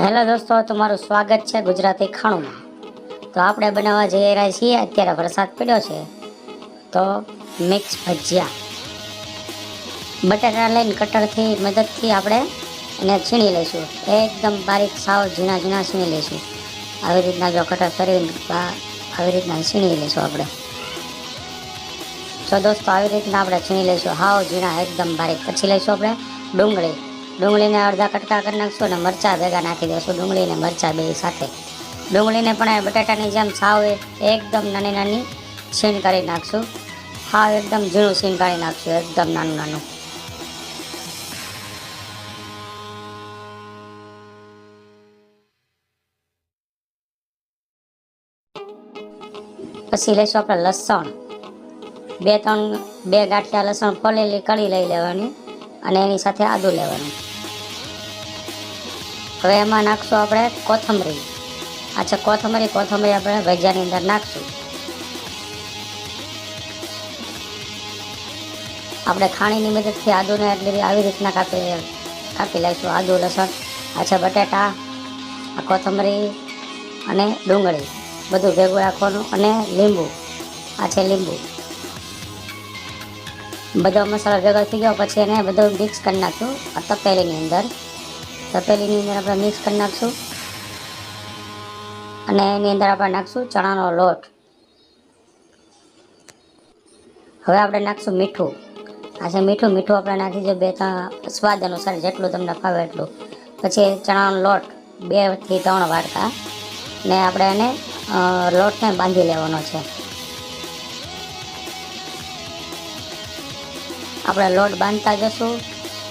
Hello દોસ્તો, તમારું સ્વાગત છે ગુજરાતી ખાણુંમાં. તો આપણે બનાવવા જઈ રહ્યા છીએ, અત્યારે વરસાદ પડ્યો છે. તો મિક્સ ભજીયા. બટાટા લઈને કટરથી મદદથી આપણે એને છીણી લઈશું. એકદમ બારીક સાવ ઝીણા ઝીણા છીણી લઈશું. આવી રીતના જો કટર કરીને આવી રીતના છીણી લઈશું આપણે. તો દોસ્તો, આવી રીતના આપણે છીણી લઈશું. હાવ ઝીણા, એકદમ બારીક. પછી લઈશું આપણે ડુંગળી. ડુંગળીને અડધા કટકા કરી નાખશું અને મરચાં ભેગા નાખી દઈશું ડુંગળીને મરચાં બે સાથે. ડુંગળીને પણ બટાટાની જેમ સાવ એકદમ નાની નાની છીણ કરી નાખશું. હાવ એકદમ ઝીણું છીણ કાઢી નાખશું, એકદમ નાનું નાનું. પછી લઈશું આપણે લસણ. બે ત્રણ, બે ગાંઠિયા લસણ ફોલેલી કળી લઈ લેવાની. અને એની સાથે આદુ લેવાનું. હવે એમાં નાખશું આપણે કોથમરી. અચ્છા કોથમરી કોથમરી આપણે ભજીયાની અંદર નાખશું. આપણે ખાણીની મદદથી આદુને એટલી આવી રીતના કાપી કાપી લઈશું. આદુ, લસણ અચ્છા બટેટા કોથમરી અને ડુંગળી. બધું ભેગું રાખવાનું. અને લીંબુ. આ છે લીંબુ. બધો મસાલો ભેગો થઈ ગયો, પછી એને બધું મિક્સ કરી નાખશું આ તપેલીની અંદર. તપેલીની અંદર આપણે મિક્સ કરી નાખશું. અને એની અંદર આપણે નાખશું ચણાનો લોટ. હવે આપણે નાખશું મીઠું. આ છે મીઠું મીઠું આપણે નાખી દઈએ બે ત્રણ સ્વાદ અનુસાર જેટલું તમને ફાવે એટલું. પછી ચણાનો લોટ બેથી ત્રણ વાટકા ને આપણે એને લોટને બાંધી લેવાનો છે. આપણે લોટ બાંધતા જશું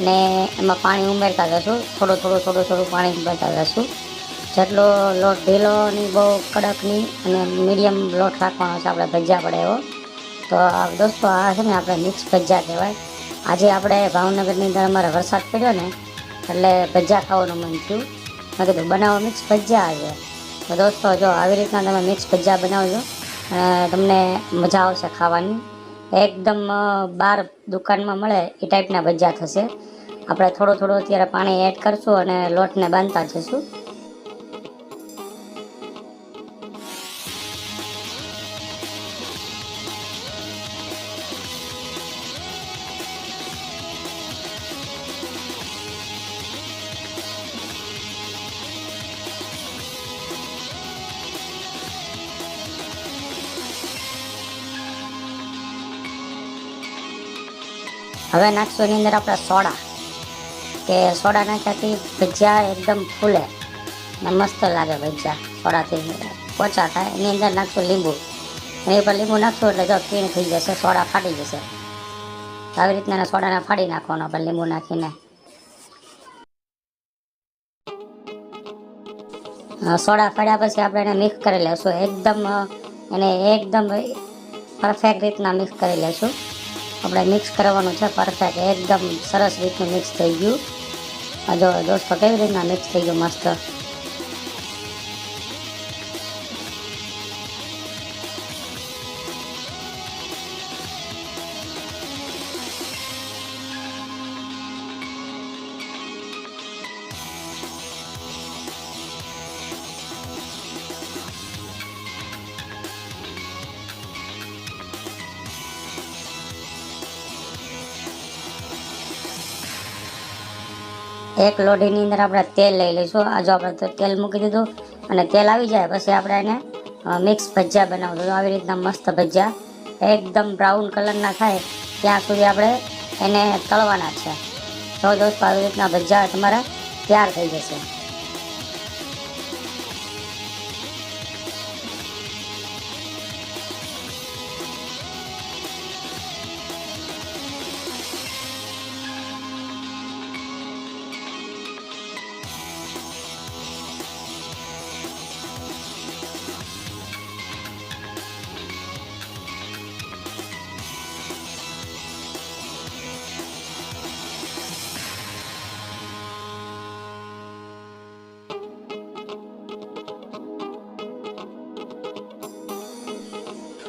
ને એમાં પાણી ઉમેરતા જશું. થોડું થોડું થોડું થોડું પાણી ઉમેરતા જશું. જેટલો લોટ ઢીલો નહીં, બહુ કડક નહીં અને મીડિયમ લોટ રાખવાનો છે આપણે ભજીયા પડે એવો. તો દોસ્તો આ છે ને આપણે મિક્સ ભજીયા કહેવાય. આજે આપણે ભાવનગરની અંદર અમારે વરસાદ પડ્યો ને, એટલે ભજીયા ખાવાનું મન થયું. મેં કીધું બનાવો મિક્સ ભજીયા આજે. તો દોસ્તો જો આવી રીતના તમે મિક્સ ભજીયા બનાવજો તમને મજા આવશે ખાવાની. એકદમ બાર દુકાનમાં મળે એ ટાઈપના ભજીયા થશે. આપણે થોડો થોડો અત્યારે પાણી એડ કરશું અને લોટને બાંધતા જશું. હવે નાખશું એની અંદર આપણે સોડા. કે સોડા નાખ્યાથી ભજીયા એકદમ ફૂલે. ને મસ્ત લાગે ભજીયા સોડાથી. પોચા થાય, એની અંદર નાખશું લીંબુ. એની ઉપર લીંબુ નાખશું એટલે જો પીણ થઈ જશે, સોડા ફાટી જશે. આવી રીતના સોડાને ફાડી નાખવાનો આપણે લીંબુ નાખીને. સોડા ફાડ્યા પછી આપણે એને મિક્સ કરી લઈશું એકદમ એને એકદમ પરફેક્ટ રીતના મિક્સ કરી લેશું. આપણે મિક્સ કરવાનું છે. પરફેક્ટ, એકદમ સરસ રીતનું મિક્સ થઈ ગયું. આ જો દોસ્તો કેવી રીતના મિક્સ થઈ ગયું મસ્ત. એક લોઢીની અંદર આપણે તેલ લઈ લઈશું. આ જો આપણે તેલ મૂકી દીધું અને તેલ આવી જાય, પછી આપણે એને મિક્સ ભજીયા બનાવશું. આવી રીતના મસ્ત ભજીયા, એકદમ બ્રાઉન કલરના થાય ત્યાં સુધી આપણે એને તળવાના છે. તો દોસ્તો, આવી રીતના ભજીયા તમારા તૈયાર થઈ જશે.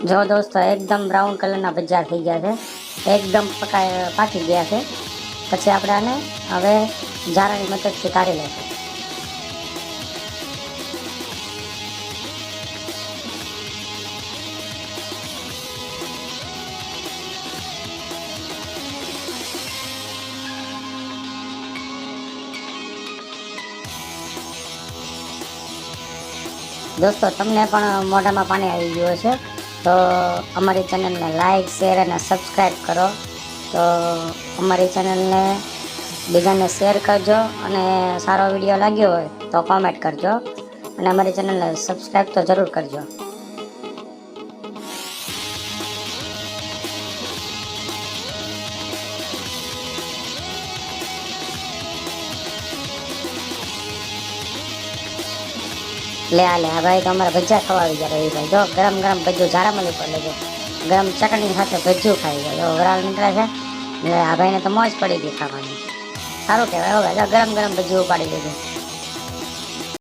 જો દોસ્તો એકદમ બ્રાઉન કલરના ભજીયા થઈ ગયા છે. એકદમ પકાય, પાકી ગયા છે. પછી આપણે આને હવે જારાની મદદથી કાઢી લઈશું દોસ્તો, તમને પણ મોઢામાં પાણી આવી ગયું હશે. તો અમારી ચેનલને લાઈક, શેર અને સબસ્ક્રાઈબ કરો. તો અમારી ચેનલને બીજાને શેર કરજો અને સારો વીડિયો લાગ્યો હોય તો કોમેન્ટ કરજો. અને અમારી ચેનલને સબસ્ક્રાઈબ તો જરૂર કરજો. લે, આ લે, આ ભાઈ તો અમારા ભજીયા ખવાવી ગયા રવિભાઈ જો, ગરમ ગરમ ભજીયું ઝારામલ ઉપર લેજો. ગરમ ચટણી સાથે ભજીયું ખાઈ ગયા જો, વરાળ નીકળે છે એટલે આ ભાઈને તો મોજ પડી ગઈ ખાવાની. સારું કહેવાય હવે ગરમ ગરમ ભજીયું ઉપાડી લીધું